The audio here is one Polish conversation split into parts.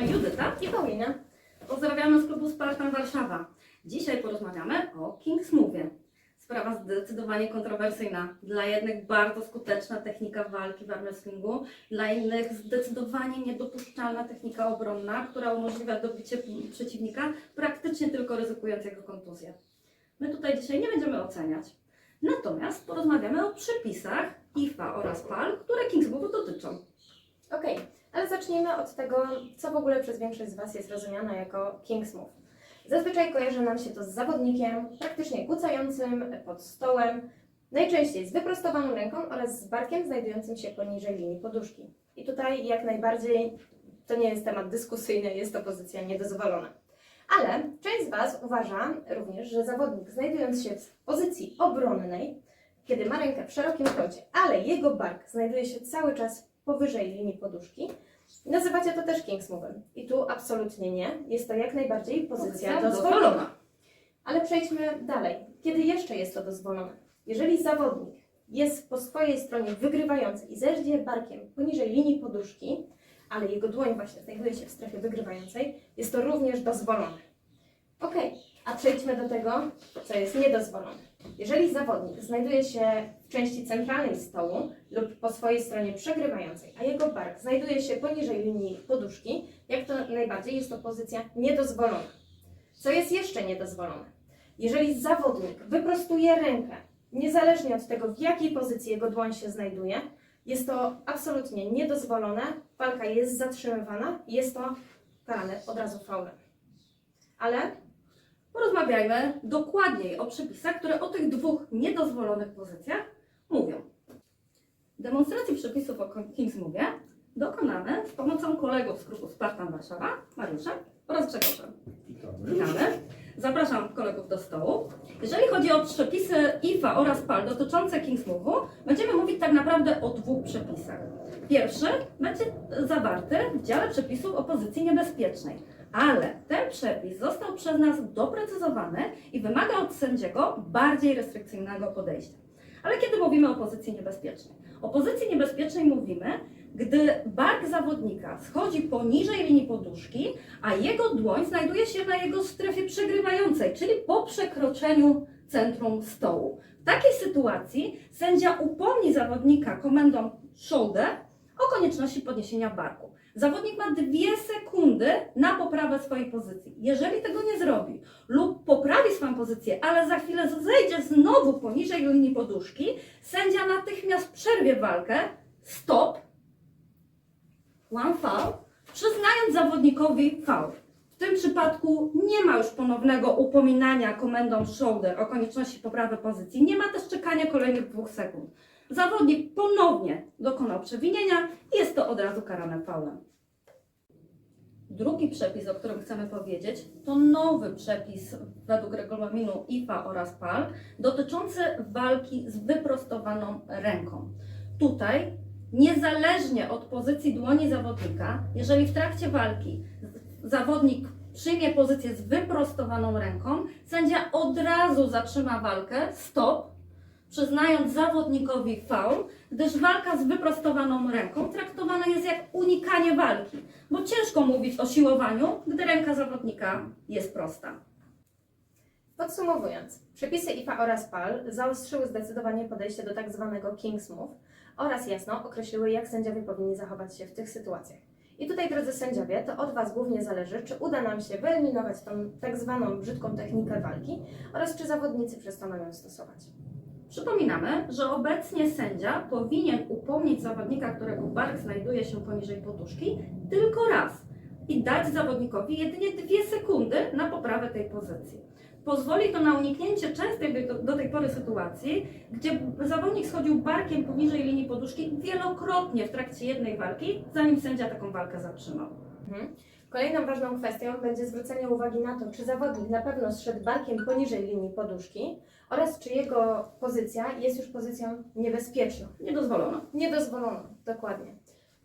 i Paulina. Pozdrawiamy z klubu Spartan Warszawa. Dzisiaj porozmawiamy o King's Move. Sprawa zdecydowanie kontrowersyjna. Dla jednych bardzo skuteczna technika walki w arm wrestlingu, dla innych zdecydowanie niedopuszczalna technika obronna, która umożliwia dobicie przeciwnika, praktycznie tylko ryzykując jego kontuzję. My tutaj dzisiaj nie będziemy oceniać. Natomiast porozmawiamy o przepisach IFA oraz PAL, które King's Move dotyczą. Okej, ale zacznijmy od tego, co w ogóle przez większość z Was jest rozumiane jako King's Move. Zazwyczaj kojarzy nam się to z zawodnikiem, praktycznie kucającym pod stołem, najczęściej z wyprostowaną ręką oraz z barkiem znajdującym się poniżej linii poduszki. I tutaj jak najbardziej to nie jest temat dyskusyjny, jest to pozycja niedozwolona. Ale część z Was uważa również, że zawodnik znajdując się w pozycji obronnej, kiedy ma rękę w szerokim kącie, ale jego bark znajduje się cały czas powyżej linii poduszki, nazywacie to też King's Move'em. I tu absolutnie nie. Jest to jak najbardziej pozycja dozwolona. Ale przejdźmy dalej. Kiedy jeszcze jest to dozwolone? Jeżeli zawodnik jest po swojej stronie wygrywający i zerdzie barkiem poniżej linii poduszki, ale jego dłoń właśnie znajduje się w strefie wygrywającej, jest to również dozwolone. Ok, a przejdźmy do tego, co jest niedozwolone. Jeżeli zawodnik znajduje się w części centralnej stołu lub po swojej stronie przegrywającej, a jego bark znajduje się poniżej linii poduszki, jak to najbardziej jest to pozycja niedozwolona. Co jest jeszcze niedozwolone? Jeżeli zawodnik wyprostuje rękę, niezależnie od tego, w jakiej pozycji jego dłoń się znajduje, jest to absolutnie niedozwolone, walka jest zatrzymywana i jest to karane od razu faulem. Ale Porozmawiajmy dokładniej o przepisach, które o tych dwóch niedozwolonych pozycjach mówią. Demonstracji przepisów o King's Move dokonamy z pomocą kolegów z klubu Spartan Warszawa, Mariusza oraz Grzegorzem. Witamy. Zapraszam kolegów do stołu. Jeżeli chodzi o przepisy IFA oraz PAL dotyczące King's Move'u, będziemy mówić tak naprawdę o dwóch przepisach. Pierwszy będzie zawarty w dziale przepisów o pozycji niebezpiecznej, ale ten przepis został przez nas doprecyzowany i wymaga od sędziego bardziej restrykcyjnego podejścia. Ale kiedy mówimy o pozycji niebezpiecznej? O pozycji niebezpiecznej mówimy, gdy bark zawodnika schodzi poniżej linii poduszki, a jego dłoń znajduje się na jego strefie przegrywającej, czyli po przekroczeniu centrum stołu. W takiej sytuacji sędzia upomni zawodnika komendą shoulder o konieczności podniesienia barku. Zawodnik ma dwie sekundy na poprawę swojej pozycji. Jeżeli tego nie zrobi lub poprawi swoją pozycję, ale za chwilę zejdzie znowu poniżej linii poduszki, sędzia natychmiast przerwie walkę, stop, one foul, przyznając zawodnikowi foul. W tym przypadku nie ma już ponownego upominania komendą shoulder o konieczności poprawy pozycji. Nie ma też czekania kolejnych dwóch sekund. Zawodnik ponownie dokonał przewinienia jest to od razu karane faulem. Drugi przepis, o którym chcemy powiedzieć, to nowy przepis według regulaminu IFA oraz PAL dotyczący walki z wyprostowaną ręką. Tutaj, niezależnie od pozycji dłoni zawodnika, jeżeli w trakcie walki zawodnik przyjmie pozycję z wyprostowaną ręką, sędzia od razu zatrzyma walkę, stop, przyznając zawodnikowi faul, gdyż walka z wyprostowaną ręką traktowana jest jak unikanie walki, bo ciężko mówić o siłowaniu, gdy ręka zawodnika jest prosta. Podsumowując, przepisy IFA oraz PAL zaostrzyły zdecydowanie podejście do tak zwanego King's Move oraz jasno określiły, jak sędziowie powinni zachować się w tych sytuacjach. I tutaj, drodzy sędziowie, to od Was głównie zależy, czy uda nam się wyeliminować tą tak zwaną brzydką technikę walki oraz czy zawodnicy przestaną ją stosować. Przypominamy, że obecnie sędzia powinien upomnieć zawodnika, którego bark znajduje się poniżej poduszki, tylko raz i dać zawodnikowi jedynie dwie sekundy na poprawę tej pozycji. Pozwoli to na uniknięcie częstej do, tej pory sytuacji, gdzie zawodnik schodził barkiem poniżej linii poduszki wielokrotnie w trakcie jednej walki, zanim sędzia taką walkę zatrzymał. Mhm. Kolejną ważną kwestią będzie zwrócenie uwagi na to, czy zawodnik na pewno zszedł barkiem poniżej linii poduszki oraz czy jego pozycja jest już pozycją niebezpieczną. Niedozwolono. Niedozwoloną, dokładnie.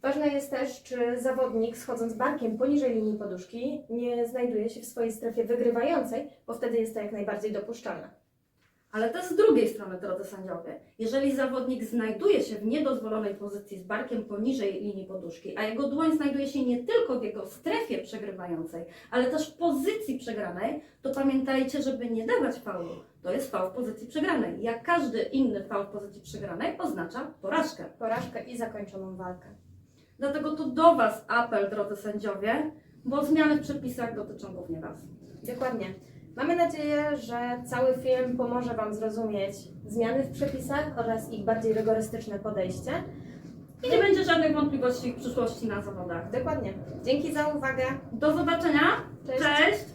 Ważne jest też, czy zawodnik schodząc barkiem poniżej linii poduszki nie znajduje się w swojej strefie wygrywającej, bo wtedy jest to jak najbardziej dopuszczalne. Ale też z drugiej strony, drodzy sędziowie, jeżeli zawodnik znajduje się w niedozwolonej pozycji z barkiem poniżej linii poduszki, a jego dłoń znajduje się nie tylko w jego strefie przegrywającej, ale też w pozycji przegranej, to pamiętajcie, żeby nie dawać faulu. To jest faul w pozycji przegranej. Jak każdy inny faul w pozycji przegranej oznacza porażkę. Porażkę i zakończoną walkę. Dlatego to do Was apel, drodzy sędziowie, bo zmiany w przepisach dotyczą głównie Was. Dokładnie. Mamy nadzieję, że cały film pomoże Wam zrozumieć zmiany w przepisach oraz ich bardziej rygorystyczne podejście. I nie będzie żadnych wątpliwości w przyszłości na zawodach. Dokładnie. Dzięki za uwagę. Do zobaczenia. Cześć. Cześć.